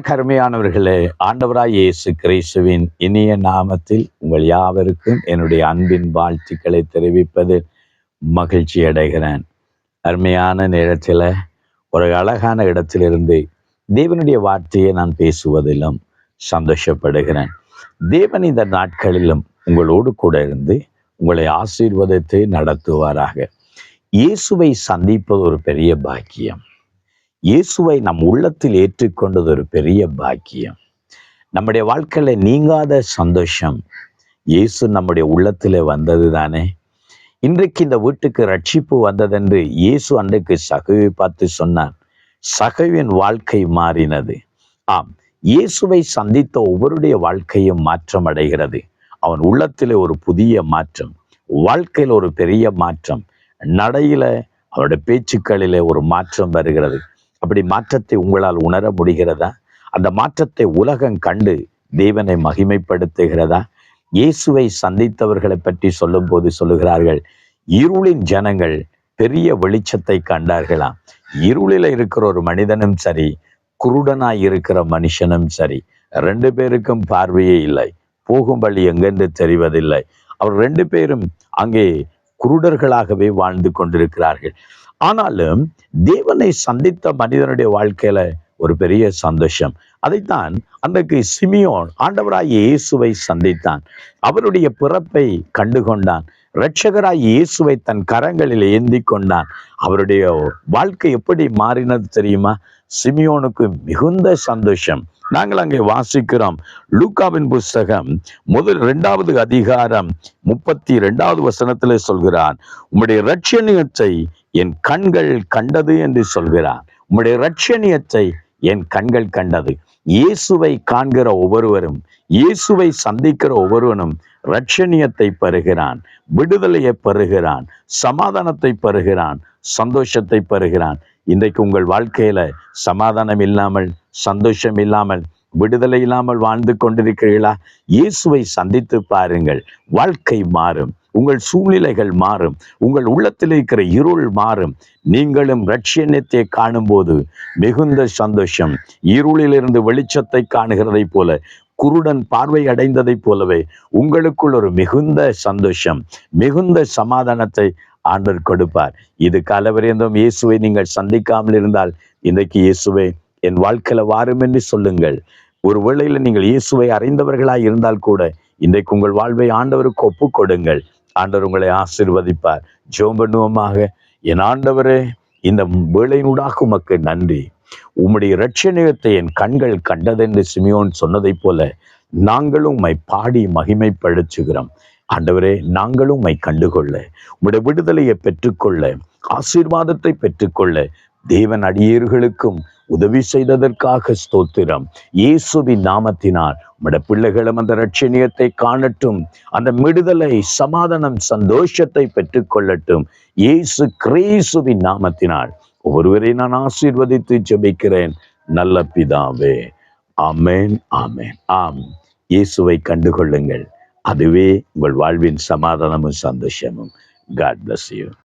கருமையானவர்களே ஆண்டவராய் இயேசு கிறிஸ்துவின் இனிய நாமத்தில் உங்கள் யாவருக்கும் என்னுடைய அன்பின் வாழ்த்துக்களை தெரிவிப்பது மகிழ்ச்சி அடைகிறேன். அருமையான நேரத்தில் ஒரு அழகான இடத்திலிருந்து தேவனுடைய வார்த்தையை நான் பேசுவதிலும் சந்தோஷப்படுகிறேன். தேவன் இந்த நாட்களிலும் உங்களோடு கூட இருந்து உங்களை ஆசீர்வதித்து நடத்துவாராக. இயேசுவை சந்திப்பது ஒரு பெரிய பாக்கியம். இயேசுவை நம் உள்ளத்தில் ஏற்றுக்கொண்டது ஒரு பெரிய பாக்கியம். நம்முடைய வாழ்க்கையில நீங்காத சந்தோஷம் இயேசு நம்முடைய உள்ளத்தில் வந்தது தானே இன்றைக்கு இந்த வீட்டுக்கு ரட்சிப்பு வந்ததென்று இயேசு அன்றைக்கு சகவை பார்த்து சொன்னார். சகவின் வாழ்க்கை மாறினது. ஆம் இயேசுவை சந்தித்த ஒவ்வொருடைய வாழ்க்கையும் மாற்றம் அடைகிறது. அவன் உள்ளத்திலே ஒரு புதிய மாற்றம் வாழ்க்கையில் ஒரு பெரிய மாற்றம் நடையில அவருடைய பேச்சுக்களிலே ஒரு மாற்றம் வருகிறது. அப்படி மாற்றத்தை உங்களால் உணர முடிகிறதா? அந்த மாற்றத்தை உலகம் கண்டு தேவனை மகிமைப்படுத்துகிறதா? இயேசுவை சந்தித்தவர்களை பற்றி சொல்லும் போது சொல்லுகிறார்கள் இருளின் ஜனங்கள் பெரிய வெளிச்சத்தை கண்டார்களாம் இருளில இருக்கிற ஒரு மனிதனும் சரி குருடனாய் இருக்கிற மனுஷனும் சரி ரெண்டு பேருக்கும் பார்வையே இல்லை போகும் வழி எங்கென்று தெரிவதில்லை. அவர் ரெண்டு பேரும் அங்கே குருடர்களாகவே வாழ்ந்து கொண்டிருக்கிறார்கள். ஆனாலும் தேவனை சந்தித்த மனிதனுடைய வாழ்க்கையில ஒரு பெரிய சந்தோஷம். அதைத்தான் அன்றைக்கு சிமியோன் ஆண்டவராய் இயேசுவை சந்தித்தான். அவருடைய பிறப்பை கண்டுகொண்டான். இரட்சகராய் இயேசுவை தன் கரங்களில் ஏந்தி கொண்டான் அவருடைய வாழ்க்கை எப்படி மாறினது தெரியுமா? சிமியோனுக்கு மிகுந்த சந்தோஷம். நாங்கள் அங்கே வாசிக்கிறோம். லூக்காவின் புஸ்தகம் முதல் இரண்டாவது அதிகாரம் முப்பத்தி இரண்டாவது வசனத்தில் சொல்கிறான் உம்முடைய ரட்சணியத்தை என் கண்கள் கண்டது என்று சொல்கிறான். உம்முடைய ரட்சணியத்தை என் கண்கள் கண்டது இயேசுவை காண்கிற ஒவ்வொருவரும் இயேசுவை சந்திக்கிற ஒவ்வொருவனும் ரட்சணியத்தை பெறுகிறான் விடுதலையை பெறுகிறான் சமாதானத்தை பெறுகிறான் சந்தோஷத்தை பெறுகிறான். இன்றைக்கு உங்கள் வாழ்க்கையில சமாதானம் இல்லாமல் சந்தோஷம் இல்லாமல் விடுதலை இல்லாமல் வாழ்ந்து கொண்டிருக்கிறீர்களா? இயேசுவை சந்தித்து பாருங்கள். வாழ்க்கை மாறும். உங்கள் சூழ்நிலைகள் மாறும். உங்கள் உள்ளத்தில் இருக்கிற இருள் மாறும். நீங்களும் ரட்சியத்தை காணும் போது மிகுந்த சந்தோஷம். இருளிலிருந்து வெளிச்சத்தை காணுகிறதை போல குருடன் பார்வை அடைந்ததைப் போலவே உங்களுக்குள் ஒரு மிகுந்த சந்தோஷம் மிகுந்த சமாதானத்தை ஆண்டர் கொடுப்பார். இது காலவரையந்தம் இயேசுவை நீங்கள் சந்திக்காமல் இருந்தால் இன்றைக்கு இயேசுவை என் வாழ்க்கையில வாரும் என்று சொல்லுங்கள். ஒரு வேளையில நீங்கள் இயேசுவை அறிந்தவர்களாய் இருந்தால் கூட இன்றைக்கு உங்கள் வாழ்வை ஆண்டவருக்கு ஒப்பு கொடுங்கள். ஆண்டவர் உங்களை ஆசிர்வதிப்பார். ஜோம் பண்ணுவோமாக. என் ஆண்டவரே இந்த வேளையினூடாக உமக்கு நன்றி. உம்முடைய இரட்சணியத்தை என் கண்கள் கண்டதென்று சிமியோன் சொன்னதைப் போல நாங்களும் உம்மை பாடி மகிமைப்படுத்துகிறோம். ஆண்டவரே நாங்களும் உம்மை கண்டுகொள்ள உங்களுடைய விடுதலையை பெற்றுக்கொள்ள ஆசீர்வாதத்தை பெற்றுக்கொள்ள தேவன் அடியீர்களுக்கும் உதவி செய்ததற்காக ஸ்தோத்திரம். இயேசுவின் நாமத்தினால் உம்முடைய பிள்ளைகளும் அந்த ரட்சணியத்தை காணட்டும் அந்த விடுதலை சமாதானம் சந்தோஷத்தை பெற்றுக்கொள்ளட்டும். இயேசு கிரேசுவின் நாமத்தினால் ஒவ்வொருவரை நான் ஆசீர்வதித்து ஜெபிக்கிறேன். நல்ல பிதாவே. ஆமேன் ஆமேன் ஆம். இயேசுவை கண்டுகொள்ளுங்கள். அதுவே உங்கள் வாழ்வின் சமாதானமும் சந்தோஷமும். God bless you